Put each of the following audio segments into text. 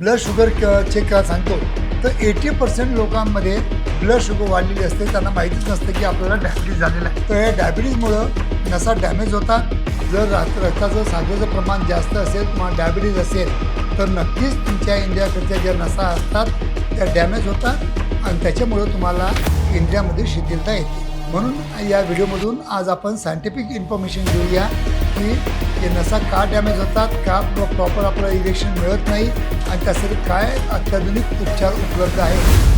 Blood sugar क- check करा सांगतो. तर एटी पर्सेंट लोकांमध्ये ब्लड शुगर वाढलेली असते. त्यांना माहितीच नसतं की आपल्याला डायबिटीज झालेला आहे. तर या डायबिटीजमुळं नसा डॅमेज होतात जर रात रक्ताचं साखरेचं प्रमाण जास्त असेल किंवा डायबिटीज असेल तर नक्कीच तुमच्या इंडियाकडच्या ज्या नसा असतात त्या डॅमेज होतात आणि त्याच्यामुळं तुम्हाला इंडियामध्ये शिथिलता येते. म्हणून या व्हिडिओमधून आज आपण सायंटिफिक इन्फॉर्मेशन घेऊया. की ते नसा का डॅमेज होतात का प्रॉपर आपलं इरेक्शन मिळत नाही आणि त्यासाठी काय अत्याधुनिक उपचार उपलब्ध आहेत?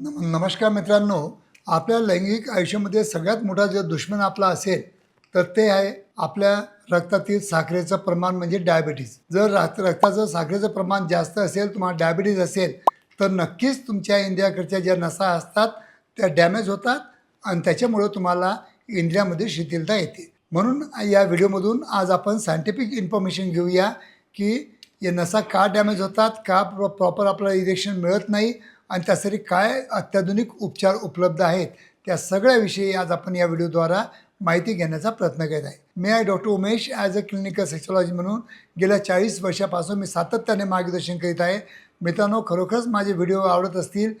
नम नमस्कार मित्रांनो. आपल्या लैंगिक आयुष्यामध्ये सगळ्यात मोठा जो दुश्मन आपला असेल तर ते आहे आपल्या रक्तातील साखरेचं प्रमाण म्हणजे डायबिटीज जर रक्त रक्ताचं साखरेचं प्रमाण जास्त असेल तुम्हाला डायबिटीज असेल तर नक्कीच तुमच्या इंडियाकडच्या ज्या नसा असतात त्या डॅमेज होतात. आणि त्याच्यामुळं तुम्हाला इंडियामध्ये शिथिलता येते. म्हणून या व्हिडिओमधून आज आपण सायंटिफिक इन्फॉर्मेशन घेऊया की या नसा का डॅमेज होतात का प्रॉ प्रॉपर आपल्याला इलेक्शन मिळत नाही आणि त्यासाठी काय अत्याधुनिक उपचार उपलब्ध आहेत त्या सगळ्याविषयी आज आपण या व्हिडिओद्वारा माहिती घेण्याचा प्रयत्न करत आहे. मी आहे doctor Umesh as a clinical sexology म्हणून गेल्या चाळीस वर्षापासून मी सातत्याने मार्गदर्शन करीत आहे. मित्रांनो खरोखरच माझे व्हिडिओ आवडत असतील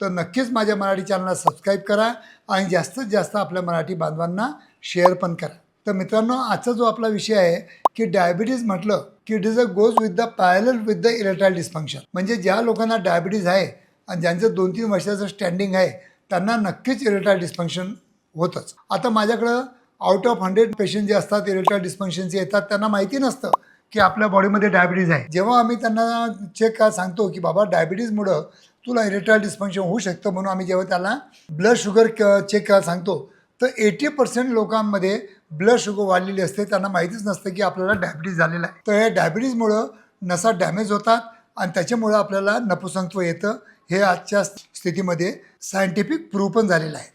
तर नक्कीच माझ्या मराठी चॅनलला सबस्क्राईब करा आणि जास्तीत जास्त आपल्या मराठी बांधवांना शेअर पण करा. तर मित्रांनो आजचा जो आपला विषय आहे की डायबिटीज म्हटलं की it is a goes with the parallel with the erectile dysfunction म्हणजे ज्या लोकांना डायबिटीज आहे आणि ज्यांचं दोन तीन वर्षाचं स्टँडिंग आहे त्यांना नक्कीच इलेक्ट्राईल डिस्फंक्शन होतंच. आता माझ्याकडं आउट ऑफ हंड्रेड पेशंट जे असतात इलेक्ट्राईल डिस्फंक्शनचे येतात त्यांना माहिती नसतं की आपल्या बॉडीमध्ये डायबिटीज आहे. जेव्हा आम्ही त्यांना चेक का सांगतो की बाबा डायबिटीजमुळं तुला इरेटाईल डिस्फंक्शन होऊ शकतं म्हणून आम्ही जेव्हा त्याला ब्लड शुगर क चेक करायला सांगतो तर एटी पर्सेंट लोकांमध्ये ब्लड शुगर वाढलेली असते. त्यांना माहितीच नसतं की आपल्याला डायबिटीज झालेला आहे. तर या डायबिटीजमुळं नसा डॅमेज होतात आणि त्याच्यामुळं आपल्याला नपुसंत्व येतं. हे आजच्या स्थितीमध्ये सायंटिफिक प्रूव्ह पण झालेलं आहे.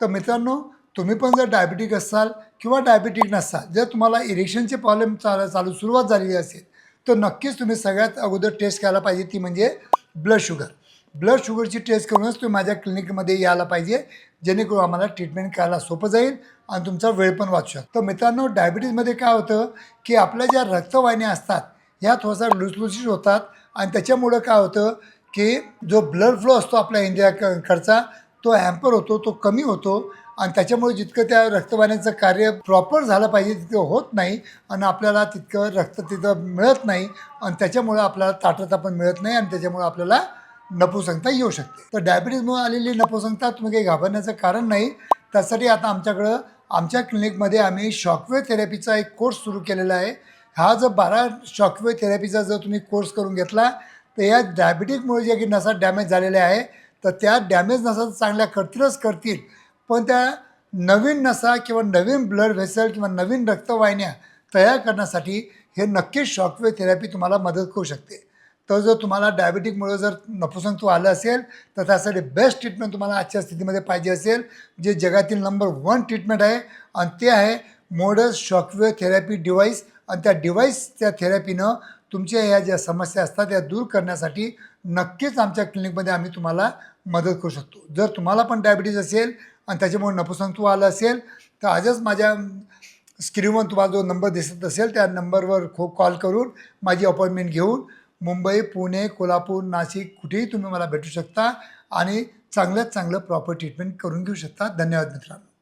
तर मित्रांनो तुम्ही पण जर डायबिटिक असाल किंवा डायबिटिक नसाल जर तुम्हाला इरेक्शनचे प्रॉब्लेम चाल चालू सुरुवात झालेली असेल तर नक्कीच तुम्ही सगळ्यात अगोदर टेस्ट करायला पाहिजे ती म्हणजे ब्लड शुगर ब्लड शुगरची टेस्ट करूनच तुम्ही माझ्या क्लिनिकमध्ये यायला पाहिजे जेणेकरून आम्हाला ट्रीटमेंट करायला सोपं जाईल आणि तुमचा वेळ पण वाचू शकतो तर मित्रांनो डायबिटीजमध्ये काय होतं की आपल्या ज्या रक्तवाहिन्या असतात ह्या थोडासा लुसलुसीत होतात आणि त्याच्यामुळं काय होतं की जो ब्लड फ्लो असतो आपल्या इंडियाकडचा तो हॅम्पर होतो तो कमी होतो आणि त्याच्यामुळे जितकं त्या रक्तवाहिन्यांचं कार्य प्रॉपर झालं पाहिजे तितकं होत नाही आणि आपल्याला तितकं रक्त तिथं मिळत नाही आणि त्याच्यामुळं आपल्याला ताटता पण मिळत नाही आणि त्याच्यामुळं आपल्याला नपुसंगता येऊ शकते. तर डायबिटीजमुळे आलेली नपुसंगता तुम्ही काही घाबरण्याचं कारण नाही. त्यासाठी आता आमच्याकडं आमच्या क्लिनिकमध्ये आम्ही शॉकवे थेरपीचा एक कोर्स सुरू केलेला आहे. हा जर बारा शॉकवे थेरपीचा जर तुम्ही कोर्स करून घेतला तर या डायबिटीजमुळे जे काही नसा डॅमेज झालेल्या आहे तर त्या डॅमेज नसा चांगल्या करतीलच करतील. पण त्या नवीन नसा किंवा नवीन ब्लड व्हेसल किंवा नवीन रक्तवाहिन्या तयार करण्यासाठी हे नक्कीच शॉकवे थेरपी तुम्हाला मदत करू शकते. तर जर तुम्हाला डायबिटिकमुळे जर नपुसंगत्व आलं असेल तर त्यासाठी बेस्ट ट्रीटमेंट तुम्हाला आजच्या स्थितीमध्ये पाहिजे असेल जे जगातील नंबर वन ट्रीटमेंट आहे. आणि ते आहे मोडस शॉकवेअर थेरपी डिव्हाइस आणि त्या डिव्हाइसच्या थेरपीनं तुमच्या ह्या ज्या समस्या असतात त्या दूर करण्यासाठी नक्कीच आमच्या क्लिनिकमध्ये आम्ही तुम्हाला मदत करू शकतो. जर तुम्हाला पण डायबिटीज असेल आणि त्याच्यामुळे नपुसंगत्व आलं असेल तर आजच माझ्या स्क्रीनवर तुम्हाला जो नंबर दिसत असेल त्या नंबरवर खो कॉल करून माझी अपॉइंटमेंट घेऊन मुंबई पुणे कोल्हापूर नाशिक कुठेही तुम्ही मला भेटू शकता आणि चांगल्यात चांगलं प्रॉपर ट्रीटमेंट करून घेऊ शकता. धन्यवाद मित्रांनो.